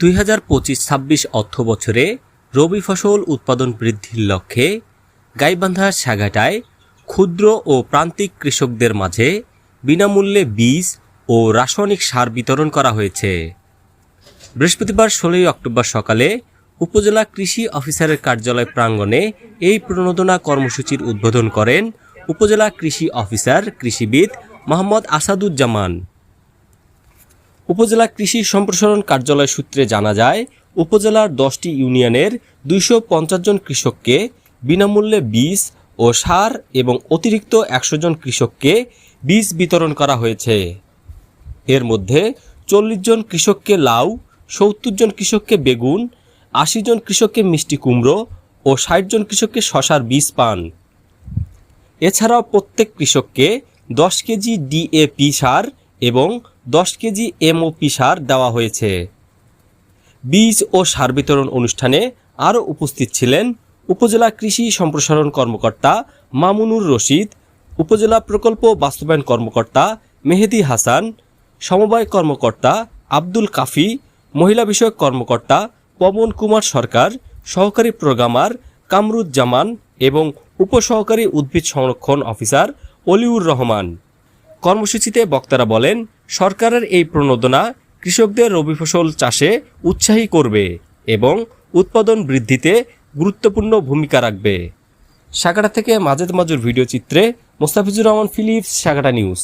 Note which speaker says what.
Speaker 1: দুই হাজার পঁচিশ ছাব্বিশ অর্থ বছরে রবি ফসল উৎপাদন বৃদ্ধির লক্ষ্যে গাইবান্ধা সাগাটায় ক্ষুদ্র ও প্রান্তিক কৃষকদের মাঝে বিনামূল্যে বীজ ও রাসায়নিক সার বিতরণ করা হয়েছে। বৃহস্পতিবার ষোলোই অক্টোবর সকালে উপজেলা কৃষি অফিসারের কার্যালয় প্রাঙ্গণে এই প্রণোদনা কর্মসূচির উদ্বোধন করেন উপজেলা কৃষি অফিসার কৃষিবিদ মোহাম্মদ আসাদুজ্জামান। উপজেলা কৃষি সম্প্রসারণ কার্যালয় সূত্রে জানা যায়, উপজেলার দশটি ইউনিয়নের দুইশো পঞ্চাশ জন কৃষককে বিনামূল্যে বীজ ও সার এবং অতিরিক্ত একশো জন কৃষককে বীজ বিতরণ করা হয়েছে। এর মধ্যে চল্লিশ জন কৃষককে লাউ, সত্তর জন কৃষককে বেগুন, আশি জন কৃষককে মিষ্টি কুমড়ো ও ষাট জন কৃষককে শশার বীজ পান। এছাড়াও প্রত্যেক কৃষককে দশ কেজি ডিএপি সার এবং দশ কেজি এমওপি সার দেওয়া হয়েছে। বীজ ও সার বিতরণ অনুষ্ঠানে আরও উপস্থিত ছিলেন উপজেলা কৃষি সম্প্রসারণ কর্মকর্তা মামুনুর রশিদ, উপজেলা প্রকল্প বাস্তবায়ন কর্মকর্তা মেহেদি হাসান, সমবায় কর্মকর্তা আব্দুল কাফি, মহিলা বিষয়ক কর্মকর্তা পবন কুমার সরকার, সহকারী প্রোগ্রামার কামরুজ্জামান এবং উপসহকারী উদ্ভিদ সংরক্ষণ অফিসার অলিউর রহমান। কর্মসূচিতে বক্তারা বলেন সরকারের এই প্রণোদনা কৃষকদের রবি ফসল চাষে উৎসাহী করবে এবং উৎপাদন বৃদ্ধিতে গুরুত্বপূর্ণ ভূমিকা রাখবে। সাগাটা থেকে মাজেদ মাজুর ভিডিও চিত্রে মোস্তাফিজুর রহমান ফিলিপস, সাগাটা নিউজ।